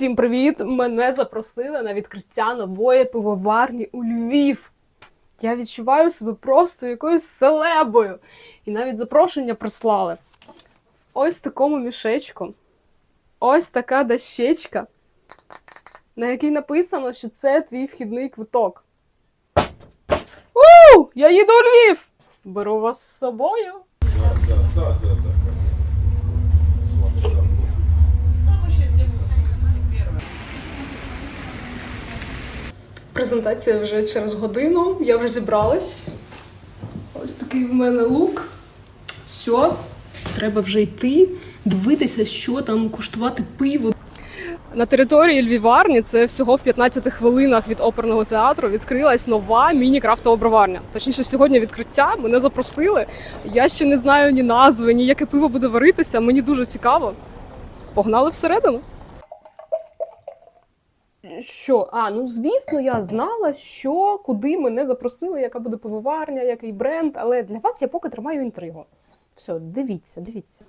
Усім привіт! Мене запросили на відкриття нової пивоварні у Львів. Я відчуваю себе просто якоюсь селебою. І навіть запрошення прислали. Ось такому мішечку. Ось така дощечка, на якій написано, що це твій вхідний квиток. У! Я їду у Львів! Беру вас з собою. Презентація вже через годину. Я вже зібралась. Ось такий в мене лук. Все, треба вже йти, дивитися, що там куштувати пиво. На території Львіварні, це всього в 15 хвилинах від оперного театру, відкрилась нова міні-крафтова броварня. Точніше, сьогодні відкриття мене запросили. Я ще не знаю ні назви, ні яке пиво буде варитися. Мені дуже цікаво. Погнали всередину. Що? А, ну звісно, я знала, що куди мене запросили, яка буде пивоварня, який бренд, але для вас я поки тримаю інтригу. Все, дивіться, дивіться.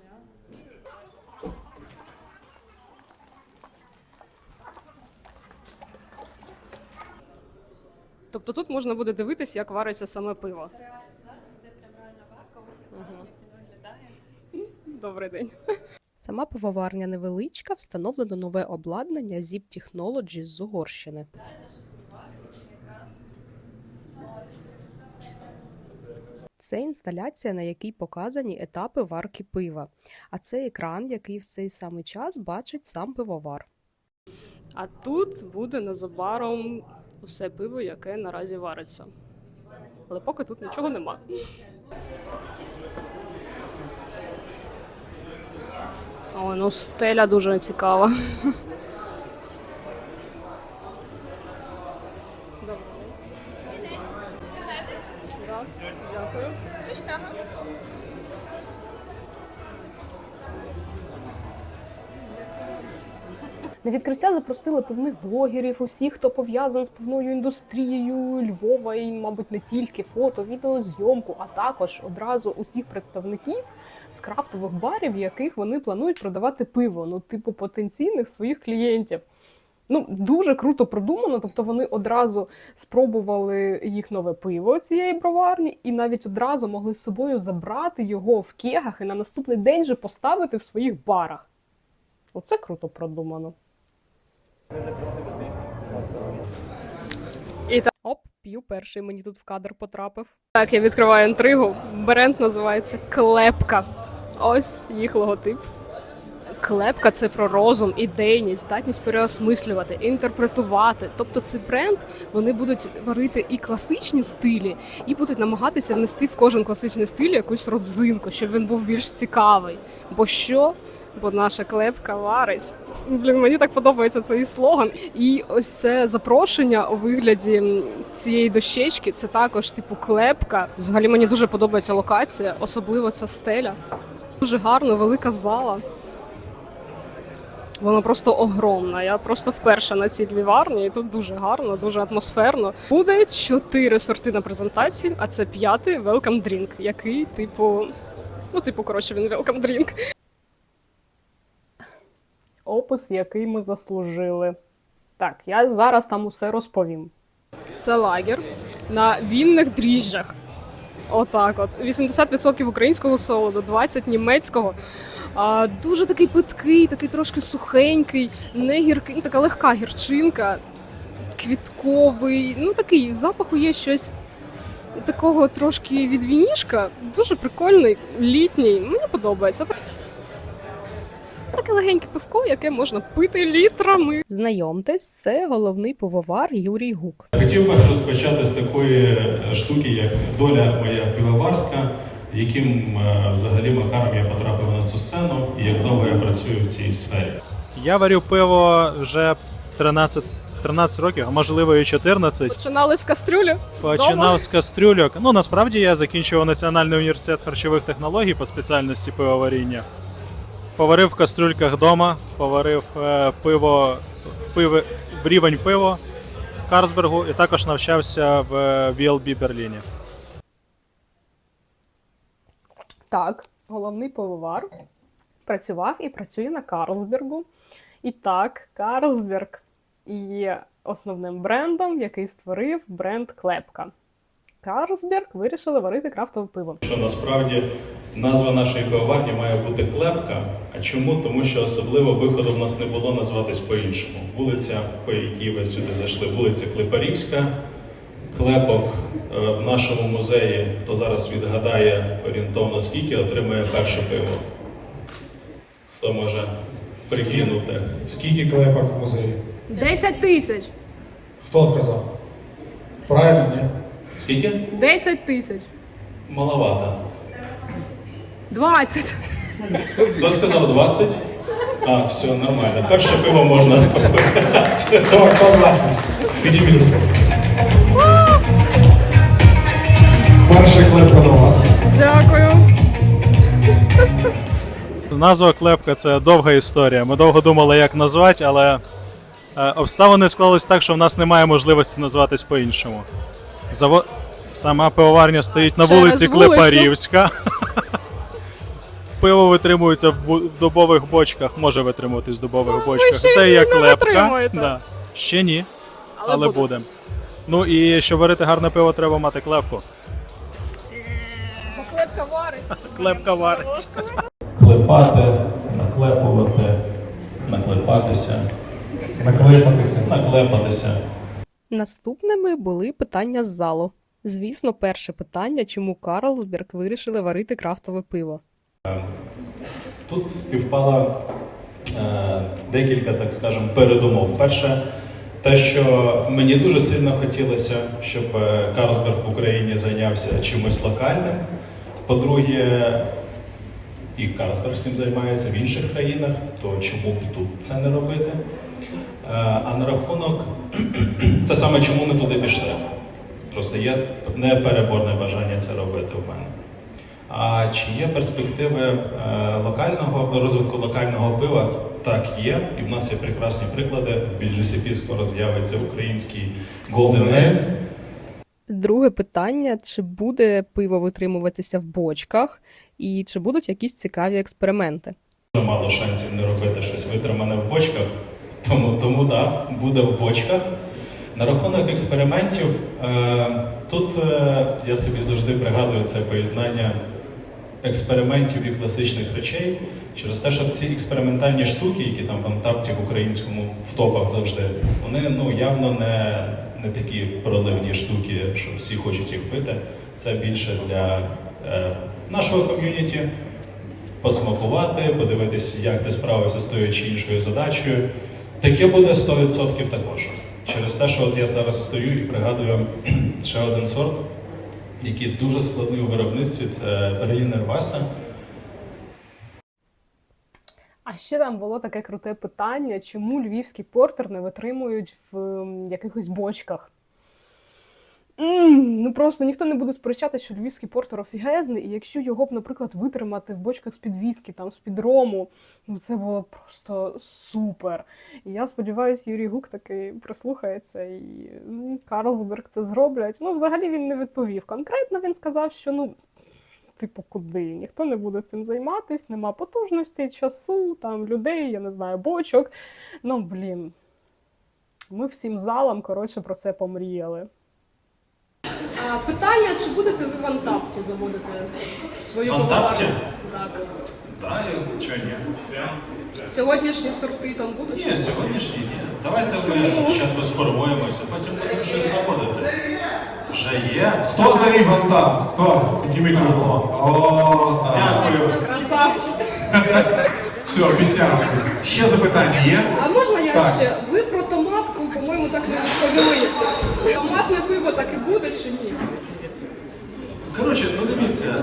Тобто тут можна буде дивитися, як вариться саме пиво. Зараз іде прям реальна варка, ось як виглядає. Добрий день. Сама пивоварня невеличка, встановлено нове обладнання Zip Technologies з Угорщини. Це інсталяція, на якій показані етапи варки пива. А це екран, який в цей самий час бачить сам пивовар. А тут буде незабаром усе пиво, яке наразі вариться. Але поки тут нічого нема. О, ну стеля дуже цікава. На відкриття запросили певних блогерів, усіх, хто пов'язаний з певною індустрією Львова, і, мабуть, не тільки фото, відеозйомку, а також одразу усіх представників з крафтових барів, яких вони планують продавати пиво, ну, типу потенційних своїх клієнтів. Ну, дуже круто продумано. Тобто вони одразу спробували їх нове пиво цієї броварні, і навіть одразу могли з собою забрати його в кегах і на наступний день же поставити в своїх барах. Оце круто продумано. І так, оп, п'ю перший, мені тут в кадр потрапив. Так, я відкриваю інтригу. Бренд називається Клепка. Ось їх логотип. Клепка це про розум, ідейність, здатність переосмислювати, інтерпретувати. Тобто цей бренд вони будуть варити і класичні стилі, і будуть намагатися внести в кожен класичний стиль якусь родзинку, щоб він був більш цікавий. Бо що? Бо наша клепка варить. Блін, мені так подобається цей слоган. І ось це запрошення у вигляді цієї дощечки. Це також типу клепка. Взагалі мені дуже подобається локація, особливо ця стеля. Дуже гарно, велика зала. Вона просто огромна. Я просто вперше на цій львіварні, і тут дуже гарно, дуже атмосферно. Буде чотири сорти на презентації, а це п'ятий welcome drink, який, типу, ну, типу, коротше, він welcome drink. Опис, який ми заслужили. Так, я зараз там усе розповім. Це лагер на вінних дріжджах. Отак, от 80% українського солоду, 20% німецького. А, дуже такий питкий, такий трошки сухенький, не гіркий, ну, така легка гірчинка, квітковий. Ну такий запаху є щось такого трошки від вінішка. Дуже прикольний, літній. Мені подобається. Таке легеньке пивко, яке можна пити літрами. Знайомтесь, це головний пивовар Юрій Гук. Хотів би розпочати з такої е, штуки, як доля моя пивоварська, яким е, взагалі макаром я потрапив на цю сцену і як довго я працюю в цій сфері. Я варю пиво вже 13, 13 років, а можливо і 14. Починали з кастрюлі. Дома? Починав з кастрюльок. Ну насправді я закінчував Національний університет харчових технологій по спеціальності пивоваріння. Поварив в кастрюльках вдома, поварив е, пиво в рівень пиво в Карсбергу і також навчався в е, VLB Берліні. Так, головний пивовар працював і працює на Карлсбергу. І так, Карлсберг є основним брендом, який створив бренд Клепка. Карлсберг вирішили варити крафтове пиво. Що насправді назва нашої пивоварні має бути клепка. А чому? Тому що особливо виходу в нас не було назватись по-іншому. Вулиця, по якій ви сюди зайшли, вулиця Клепарівська, клепок е, в нашому музеї, хто зараз відгадає орієнтовно скільки, отримує перше пиво. Хто може прикинути? Скільки клепок в музеї? 10 тисяч. Хто сказав? Правильно, ні? Скільки? 10 тисяч. Маловато. 20. Хто сказав 20? А, все, нормально. Перше пиво можна відправляти. Хто 20? Підійміть. Перша клепка до вас. Дякую. Назва клепка це довга історія. Ми довго думали, як назвати, але е, обставини склались так, що в нас немає можливості назватись по-іншому. Заво... Сама пивоварня стоїть на Через вулиці вулицю. Клепарівська. Пиво витримується в, бу- в дубових бочках, може витримуватись в дубових Ну, ви бочках. ще й Те є не клепка. витримуєте. Да. Ще ні, Але але буде. буде. Ну і щоб варити гарне пиво, треба мати клепку. Бо клепка варить. Клепка варить. Клепати, наклепувати, наклепатися, Наклепатися. наклепатися. Наступними були питання з залу. Звісно, перше питання, чому Карлсберг вирішили варити крафтове пиво. Тут співпало е, декілька, так скажемо, передумов. Перше, те, що мені дуже сильно хотілося, щоб е, Карлсберг в Україні зайнявся чимось локальним. По-друге, і Карлсберг цим займається в інших країнах, то чому б тут це не робити? Е, А на рахунок, це саме чому ми туди пішли. Просто є непереборне бажання це робити в мене. А чи є перспективи е, локального розвитку локального пива? Так, є. І в нас є прекрасні приклади. В BGCP скоро з'явиться український Golden Ale. Друге питання: чи буде пиво витримуватися в бочках, і чи будуть якісь цікаві експерименти? Мало шансів не робити щось витримане в бочках. Тому, тому да, буде в бочках. На рахунок експериментів, е, тут е, я собі завжди пригадую це поєднання експериментів і класичних речей через те, що ці експериментальні штуки, які там в Антапті в українському в топах завжди, вони ну явно не, не такі проливні штуки, що всі хочуть їх пити. Це більше для е, нашого ком'юніті, посмакувати, подивитись, як ти справився з тою чи іншою задачею. Таке буде 100% також. Через те, що от я зараз стою і пригадую ще один сорт, який дуже складний у виробництві, це Берлінер Васа. А ще там було таке круте питання, чому львівський портер не витримують в якихось бочках. Ну просто ніхто не буде сперечати, що львівський портер офігезний, і якщо його б, наприклад, витримати в бочках з-під віскі, там з-під рому, ну це було просто супер. І я сподіваюся, Юрій Гук таки прислухається і Карлсберг це зроблять. Ну, взагалі він не відповів. Конкретно він сказав, що ну. Типу, куди? Ніхто не буде цим займатись, нема потужності, часу, там людей, я не знаю, бочок. Ну, блін. Ми всім залом, коротше, про це помріяли. А, питання, чи будете ви в Антапті заводити свою В Антапті? Так. Так, чого ні? Сьогоднішні сорти там будуть? Ні, сьогоднішній ні. Давайте ми спочатку сформуємося, потім будемо щось заводити. Вже є. Хто зарів Антап? Хто? Підійміть руку. О, дякую. Красавчик. Все, підтягуйтесь. Ще запитання є? А можна я Так. ще? Ви про томатку, по-моєму, так не розповіли. Томатне пиво так і буде чи ні? Коротше, ну дивіться.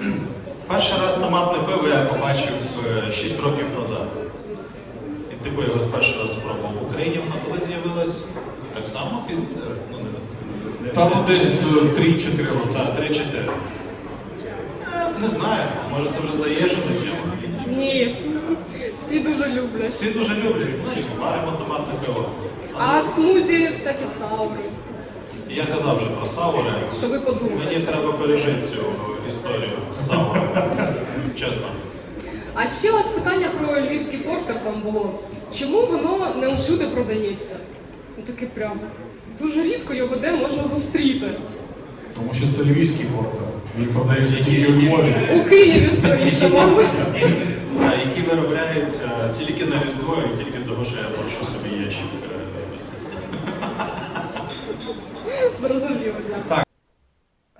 Перший раз томатне пиво я побачив 6 років назад. І типу його перший раз спробував. В Україні воно коли з'явилось так само пізніше. Ну, не, не, Там десь е, 3-4 роки. Так, 3-4. Е, Не знаю, може це вже заїжджена тема. Ні. Всі дуже люблять. Всі дуже люблять, ну і зваримо томатне пиво. А смузі всякі саури. Я казав вже про саури. Що ви подумали? Мені треба пережити цю історію з саурами. Чесно. А ще ось питання про львівський портер там було. чому воно не усюди продається? Ну таке прямо. Дуже рідко його де можна зустріти. Тому що це львівський город. Він продається тільки у Львові. У Києві скоріше, мабуть. Які виробляються тільки на Різдво і тільки того, що я прошу собі ящик. Зрозуміло, дякую.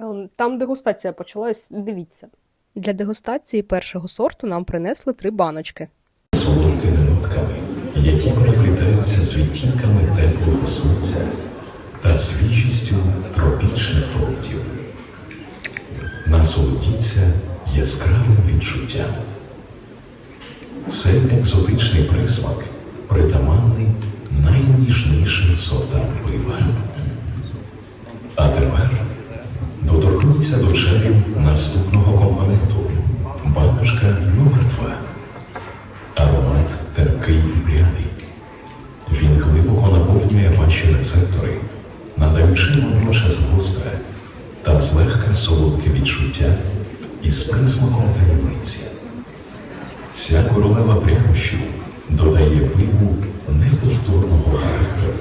Ем, Там дегустація почалась, дивіться. Для дегустації першого сорту нам принесли три баночки. солодкими нотками, які переплітаються з відтінками теплого сонця та свіжістю тропічних фруктів. Насолодіться яскравим відчуттям. Цей екзотичний присмак притаманний найніжнішим сортам пива. А тепер доторкніться до чаю наступного компоненту баночка номер 2 Аромат терпкий і пряний. Він глибоко наповнює ваші рецептори, надаючи водночас гостре та злегка солодке відчуття із присмаком таємниці. Ця королева прянощів додає пиву неповторного характеру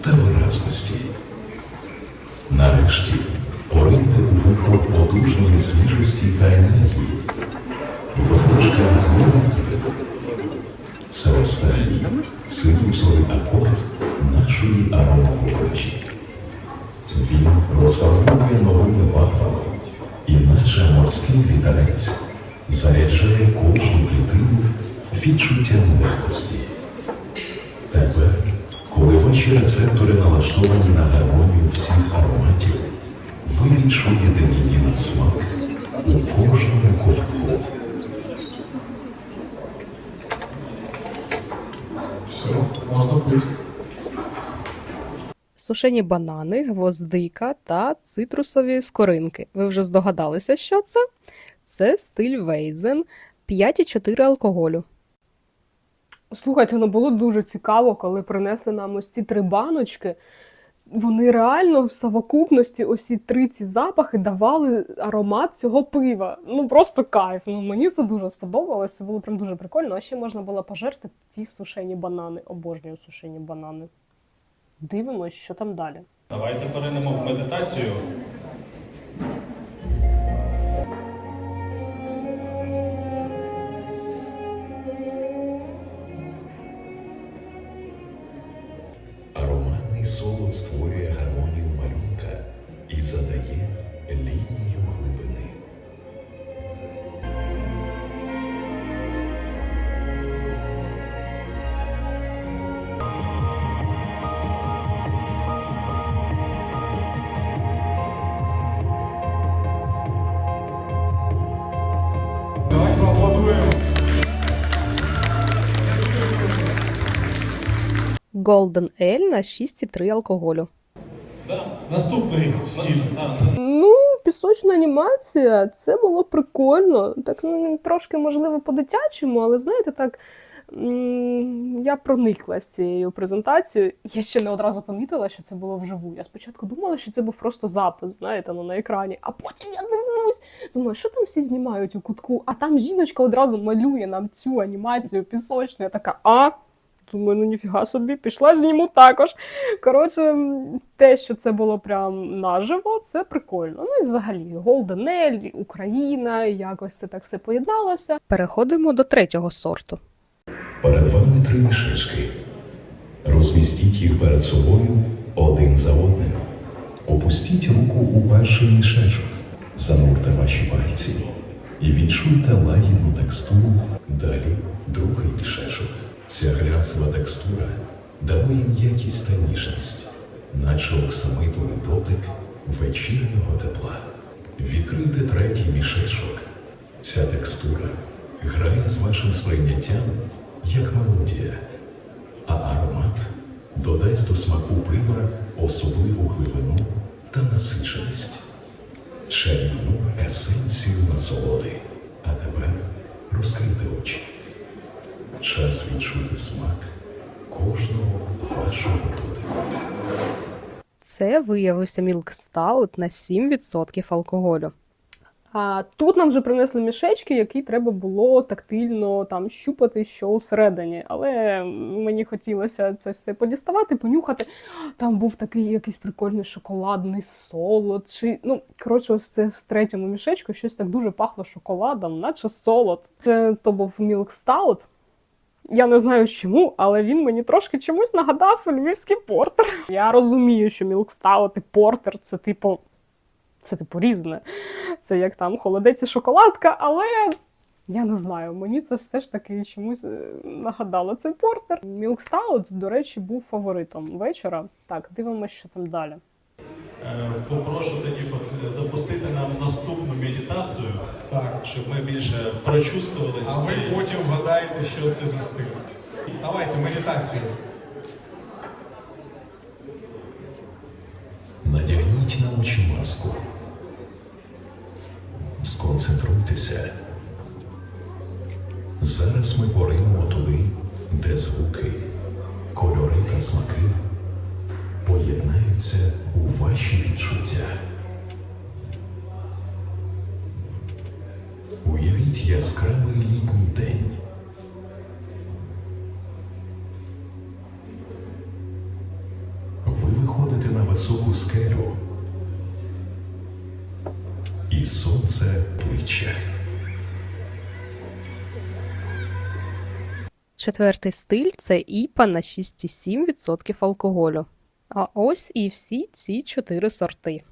та виразності. Нарешті пориньте у вихор потужної свіжості та енергії. Номер. Це останній цитрусовий акорд нашої аромаворожі. Він розфарбовує новими барвами, і наче морський вітерець заряджає кожну клітину відчуттям легкості. Тепер, ваші рецептори налаштовані на гармонію всіх ароматів, ви відчуєте її на смак у кожному ковтку. Все, можна пити. Сушені банани, гвоздика та цитрусові скоринки. Ви вже здогадалися, що це? Це стиль Вейзен 5,4 алкоголю. Слухайте, ну було дуже цікаво, коли принесли нам ось ці три баночки. Вони реально в совокупності усі три ці запахи давали аромат цього пива. Ну просто кайф. Ну мені це дуже сподобалось. Це було прям дуже прикольно. А ще можна було пожерти ті сушені банани. Обожнюю сушені банани. Дивимось, що там далі. Давайте перейдемо в медитацію. Golden Ale на 6,3 алкоголю. Да. Наступний стіль. Да. Ну, пісочна анімація, це було прикольно. Так ну, трошки, можливо, по-дитячому, але знаєте, так я прониклась цією презентацією. Я ще не одразу помітила, що це було вживу. Я спочатку думала, що це був просто запис, знаєте, ну, на екрані, а потім я дивлюсь. Думаю, що там всі знімають у кутку, а там жіночка одразу малює нам цю анімацію пісочну. Я така, а. Думаю, ну ніфіга собі, пішла зніму також. Коротше, те, що це було прям наживо, це прикольно. Ну і взагалі, Ale, Україна, якось це так все поєдналося. Переходимо до третього сорту. Перед вами три мішечки. Розмістіть їх перед собою один за одним. Опустіть руку у перший мішечок, занурте ваші пальці і відчуйте лагідну текстуру. Далі другий мішечок. Ця глянцева текстура дарує м'якість та ніжність, наче оксамитовий дотик вечірнього тепла. Відкрийте третій мішечок. Ця текстура грає з вашим сприйняттям як мелодія, а аромат додасть до смаку пива особливу глибину та насиченість, чарівну есенцію насолоди. А тепер розкрийте очі. Час відчути смак кожного вашого дотику. Це виявився Stout на 7% алкоголю. А тут нам вже принесли мішечки, які треба було тактильно там щупати, що усередині. Але мені хотілося це все подіставати, понюхати. Там був такий якийсь прикольний шоколадний солод. Чи ну коротше, ось це в третьому мішечку щось так дуже пахло шоколадом, наче солод. Е, То був Stout. Я не знаю чому, але він мені трошки чомусь нагадав львівський портер. Я розумію, що Stout і портер це типу. Це типу різне. Це як там холодець і шоколадка, але я не знаю, мені це все ж таки чомусь е, нагадало цей портер. Stout, до речі, був фаворитом вечора. Так, дивимося, що там далі. Е, Попрошу тоді е, запустити нам наступну медитацію, Так. щоб ми більше прочувствувалися А ви потім вгадаєте, що це за стиль. Давайте медитацію. Надягніть на очі маску. Сконцентруйтеся. Зараз ми поринемо туди, де звуки, кольори та смаки поєднаються у ваші відчуття. Уявіть яскравий літній день. Ви виходите на високу скелю. І сонце плече. Четвертий стиль це іпа на 6,7% алкоголю. А ось і всі ці чотири сорти.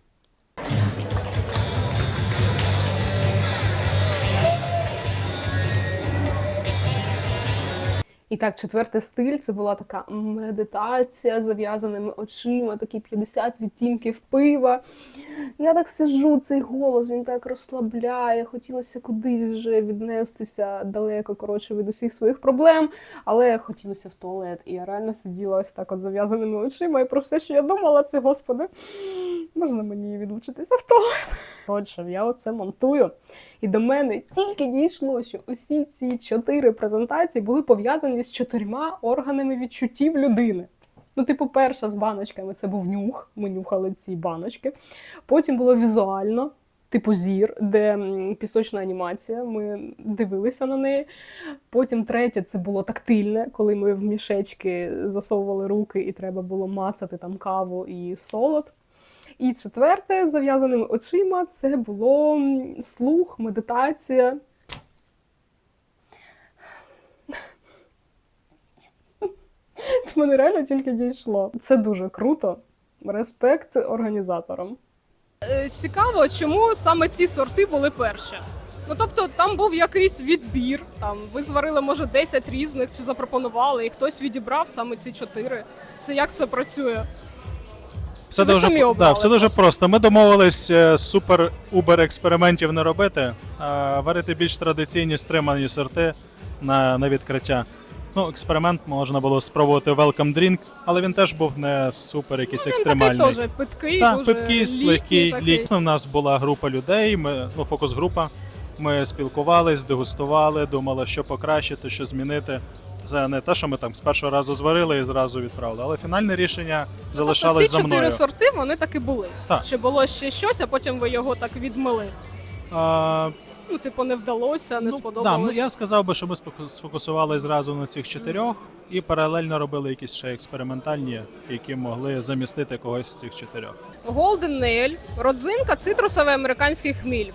І так, четвертий стиль це була така медитація з зав'язаними очима, такі 50 відтінків пива. Я так сиджу, цей голос, він так розслабляє. Хотілося кудись вже віднестися далеко, коротше, від усіх своїх проблем, але хотілося в туалет. І я реально сиділа ось так от зав'язаними очима, і про все, що я думала, це господи, можна мені відлучитися в туалет. Отже, я оце монтую. І до мене тільки дійшло, що усі ці чотири презентації були пов'язані з чотирма органами відчуттів людини. Ну, типу, перша з баночками це був нюх. Ми нюхали ці баночки. Потім було візуально, типу зір, де пісочна анімація. Ми дивилися на неї. Потім третє це було тактильне, коли ми в мішечки засовували руки і треба було мацати там каву і солод. І четверте, з зав'язаними очима, це було слух, медитація. В мене реально тільки дійшло. Це дуже круто. Респект організаторам. Е, Цікаво, чому саме ці сорти були перші. Ну тобто там був якийсь відбір. Там ви зварили, може, 10 різних чи запропонували, і хтось відібрав саме ці чотири. Це як це працює? Все Ви дуже, самі да, все дуже просто. просто. Ми домовились е, супер убер експериментів не робити, а варити більш традиційні стримані сорти на, на відкриття. Ну, експеримент можна було спробувати welcome drink, але він теж був не супер якийсь Він екстремальний. такий теж питкий, Так, дуже питкий, літній легкий такий. лік. Ну, в нас була група людей, ми, ну, фокус-група. Ми спілкувались, дегустували, думали, що покращити, що змінити. Це не те, що ми там з першого разу зварили і зразу відправили, але фінальне рішення залишалось тобто ці за чотири мною. сорти вони так і були. Так. Чи було ще щось, а потім ви його так відмили? А, Ну, типу, не вдалося, не ну, сподобалось. Да, ну, я сказав би, що ми сфокусувалися зразу на цих чотирьох і паралельно робили якісь ще експериментальні, які могли замістити когось з цих чотирьох. Golden Nail, родзинка, цитрусовий американський хміль.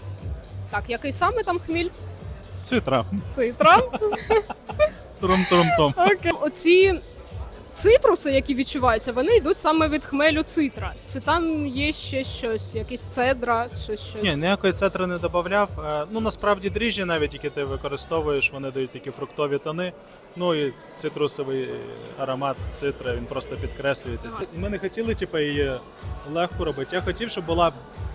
Так, який саме там хміль? Цитра. Цитра. Трум-трум-том. Окей. Оці цитруси, які відчуваються, вони йдуть саме від хмелю цитра. Чи там є ще щось, якісь цедра чи щось? Ні, ніякої цитри не додавав. Е, Ну насправді дріжджі, навіть які ти використовуєш, вони дають такі фруктові тони. Ну і цитрусовий аромат з цитри, він просто підкреслюється. Ми не хотіли, типу, її легко робити. Я хотів, щоб була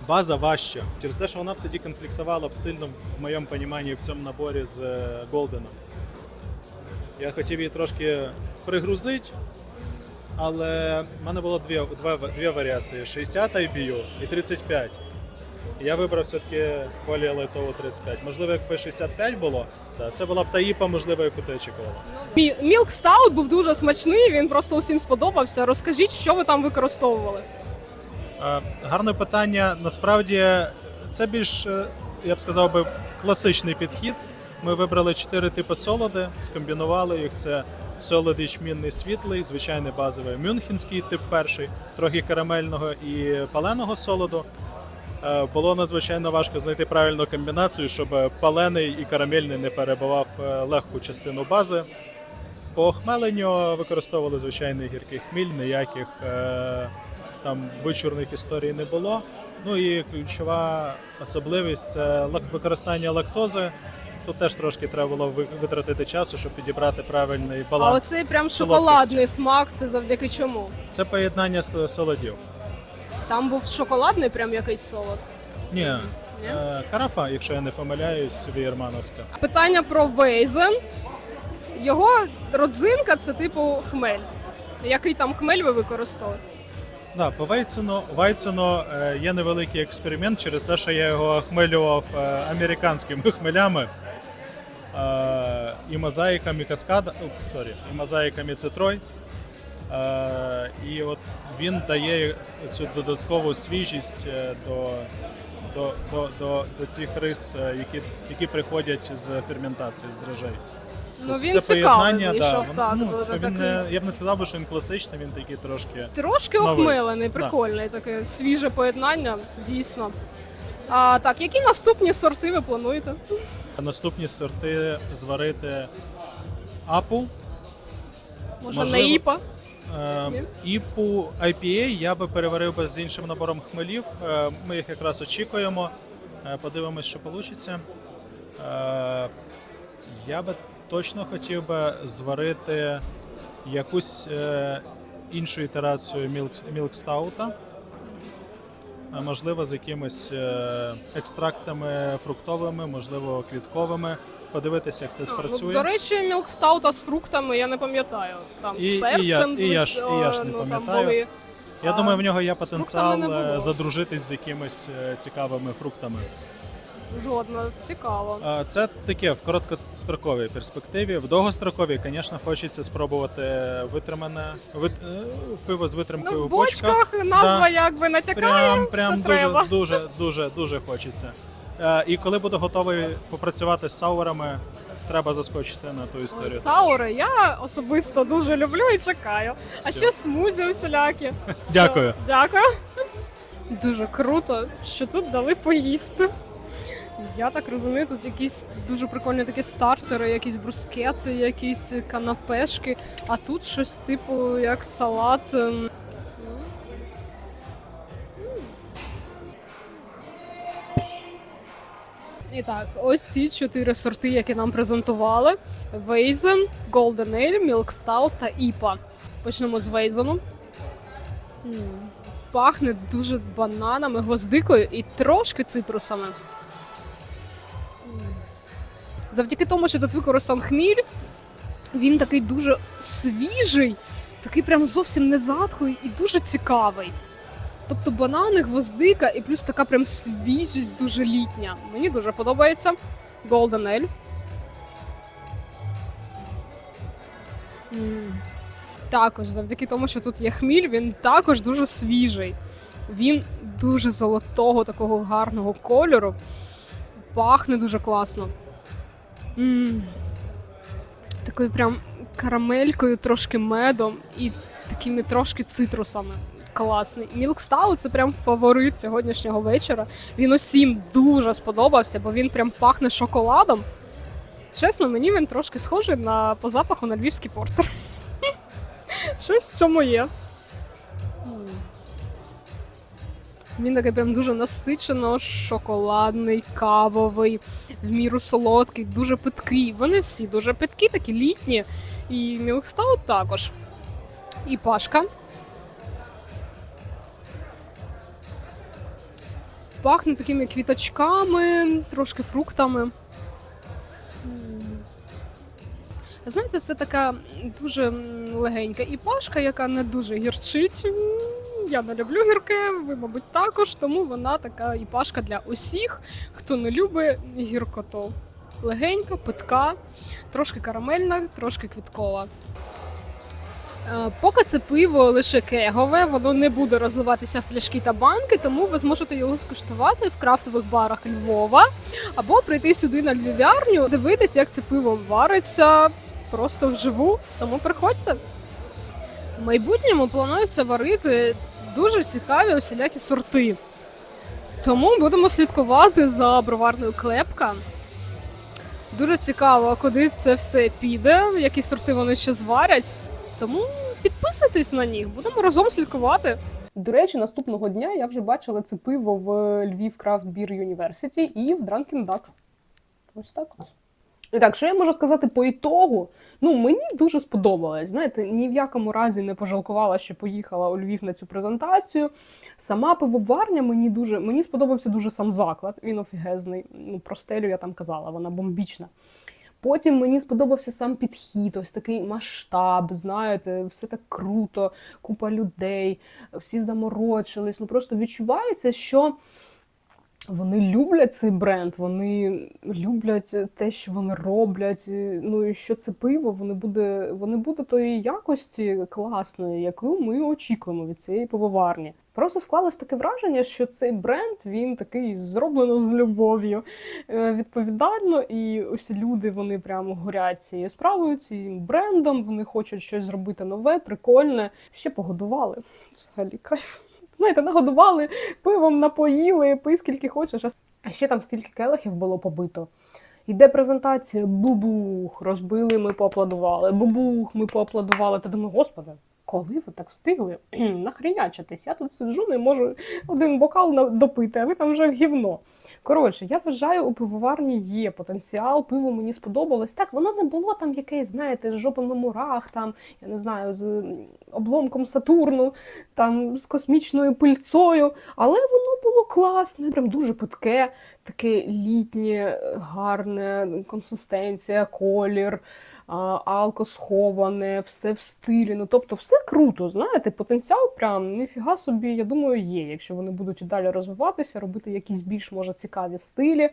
база важча. Через те, що вона б тоді конфліктувала б сильно в моєму поніманні в цьому наборі з е, Голденом. Я хотів її трошки пригрузити, але в мене було дві, дві, дві варіації: 60 IBU і 35. І Я вибрав все-таки более лайтову 35. Можливо, якби 65 було, да, це була б та іпа, можливо, яку ти очікувала. Мі- Мілк Стаут був дуже смачний, він просто усім сподобався. Розкажіть, що ви там використовували? Е, Гарне питання. Насправді це більш е, я б сказав би, класичний підхід. Ми вибрали чотири типи солоди, скомбінували їх. Це солод ячмінний світлий, звичайний базовий мюнхенський тип перший, трохи карамельного і паленого солоду. Е, Було надзвичайно важко знайти правильну комбінацію, щоб палений і карамельний не перебивав е, легку частину бази. По охмеленню використовували звичайний гіркий хміль, ніяких е, там вичурних історій не було. Ну і ключова особливість це використання лактози. Тут теж трошки треба було витратити часу, щоб підібрати правильний А баланс. оцей прям шоколадний смак, це завдяки чому? Це поєднання солодів. Там був шоколадний прям якийсь солод. Ні, е, карафа, якщо я не помиляюсь, вієрмановська. Питання про Вейзен. Його родзинка це типу хмель. Який там хмель ви використовуєте? Да, по Вайцену, Вайцену е, є невеликий експеримент через те, що я його охмелював е, американськими хмелями. Е, і мозаїками каскада, сорі, і мозаїками цитрой. Е, і от він дає цю додаткову свіжість е, до, до, до, до, до цих рис, які, які приходять з ферментації, з дрожжей. Ну Тобто він це цікавий поєднання, вийшов, да, так. ну, дуже він такий. я б не сказав, би, що він класичний, він такий трошки. Трошки Новий. охмелений, Да. прикольний, таке свіже поєднання, дійсно. А, так, які наступні сорти ви плануєте? Наступні сорти зварити апу, Може, Можливо. на іпа? е, іпу IPA я би переварив би з іншим набором хмелів. Е, Ми їх якраз очікуємо. Е, Подивимось, що вийде. Я би точно хотів би зварити якусь е, іншу ітерацію Milk, Stout. Е, Можливо, з якимись е, екстрактами фруктовими, можливо, квітковими. Подивитися, як це спрацює. Ну, до речі, мілкстаута з фруктами я не пам'ятаю. Там І- з і я- і я ж- і я ж не ну, там пам'ятаю. були. Я А, думаю, в нього є потенціал е, задружитись з якимись е, цікавими фруктами. Згодна, цікаво. Це таке в короткостроковій перспективі. В довгостроковій, звісно, хочеться спробувати витримане вит, е, пиво з витримкою Ну, в бочках. бочках назва Да. якби натякає, Прям, що прям треба. дуже, дуже, дуже, дуже хочеться. Е, І коли буду готовий попрацювати з саурами, треба заскочити на ту історію. Саури я особисто дуже люблю і чекаю. А ще смузі усілякі. Все, Дякую. Дякую. Дуже круто, що тут дали поїсти. Я так розумію, тут якісь дуже прикольні такі стартери, якісь брускети, якісь канапешки, а тут щось типу як салат. ем, І так, ось ці чотири сорти, які нам презентували: Вейзен, Golden Ale, Milk Stout та Іпа. Почнемо з Вейзену. Пахне дуже бананами, гвоздикою і трошки цитрусами. Завдяки тому, що тут викорисан хміль, він такий дуже свіжий, такий прям зовсім не затхлий і дуже цікавий. Тобто банани, гвоздика і плюс така прям свіжість дуже літня. Мені дуже подобається. Golden Ale. М. Також завдяки тому, що тут є хміль, він також дуже свіжий. Він дуже золотого, такого гарного кольору. Пахне дуже класно. М Такою прям карамелькою, трошки медом і такими трошки цитрусами. Класний. Stout – це прям фаворит сьогоднішнього вечора. Він усім дуже сподобався, бо він прям пахне шоколадом. Чесно, мені він трошки схожий на по запаху на львівський портер. Щось в цьому є. Він такий прям дуже насичено шоколадний, кавовий, в міру солодкий, дуже питкий. Вони всі дуже питкі, такі літні. І Milk також. І пашка. Пахне такими квіточками, трошки фруктами. Знаєте, це така дуже легенька і пашка, яка не дуже гірчить. Я не люблю гірке, ви, мабуть, також, тому вона така і пашка для усіх, хто не любить гіркоту. Легенька, питка, трошки карамельна, трошки квіткова. Е, Поки це пиво лише кегове, воно не буде розливатися в пляшки та банки, тому ви зможете його скуштувати в крафтових барах Львова або прийти сюди на львів'ярню, дивитися, як це пиво вариться просто вживу. Тому приходьте. В майбутньому планується варити дуже цікаві усілякі сорти. Тому будемо слідкувати за броварною клепка. Дуже цікаво, куди це все піде, які сорти вони ще зварять. Тому підписуйтесь на них, будемо разом слідкувати. До речі, наступного дня я вже бачила це пиво в Львів Craft Beer University і в Duck. Ось так. І так, що я можу сказати по ітогу? Ну, мені дуже сподобалось. Знаєте, ні в якому разі не пожалкувала, що поїхала у Львів на цю презентацію. Сама пивоварня мені дуже мені сподобався дуже сам заклад. Він офігезний. Ну, про стелю я там казала, вона бомбічна. Потім мені сподобався сам підхід, ось такий масштаб, знаєте, все так круто, купа людей, всі заморочились. Ну просто відчувається, що вони люблять цей бренд, вони люблять те, що вони роблять. Ну і що це пиво, вони буде, вони буде тої якості класної, яку ми очікуємо від цієї пивоварні. Просто склалось таке враження, що цей бренд він такий зроблено з любов'ю, е, відповідально, і ось люди вони прямо горять цією справою, цим брендом. Вони хочуть щось зробити нове, прикольне. Ще погодували. Взагалі кайф. Знаєте, нагодували, пивом напоїли, пий скільки хочеш. А ще там стільки келихів було побито. Іде презентація, бубух, розбили, ми поаплодували, бубух, ми поаплодували. Та думаю, господи, коли ви так встигли нахрінячитись? Я тут сиджу, не можу один бокал допити, а ви там вже в гівно. Коротше, я вважаю, у пивоварні є потенціал, пиво мені сподобалось. Так, воно не було там якесь, знаєте, з жопом на мурах, там, я не знаю, з обломком Сатурну, там з космічною пильцою, але воно було класне, прям дуже питке, таке літнє, гарне, консистенція, колір. Алко сховане, все в стилі. Ну тобто, все круто. Знаєте, потенціал прям ніфіга собі, я думаю, є. Якщо вони будуть і далі розвиватися, робити якісь більш може цікаві стилі.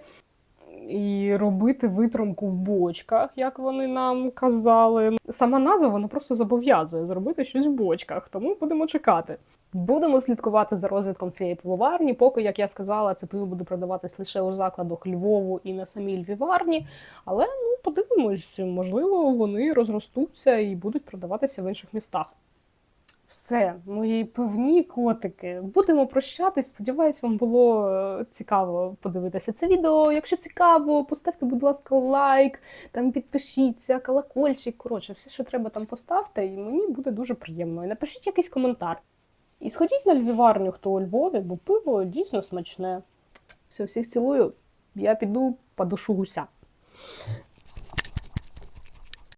І робити витримку в бочках, як вони нам казали. Сама назва вона просто зобов'язує зробити щось в бочках, тому будемо чекати. Будемо слідкувати за розвитком цієї пивоварні. Поки, як я сказала, це пиво буде продаватись лише у закладах Львову і на самій Львіварні. Але ну подивимось, можливо, вони розростуться і будуть продаватися в інших містах. Все, мої пивні котики. Будемо прощатись. Сподіваюсь, вам було е, цікаво подивитися це відео. Якщо цікаво, поставте, будь ласка, лайк, там підпишіться, колокольчик. Коротше, все, що треба, там поставте, і мені буде дуже приємно. І напишіть якийсь коментар. І сходіть на львіварню, хто у Львові, бо пиво дійсно смачне. Все, всіх цілую. Я піду по душу гуся.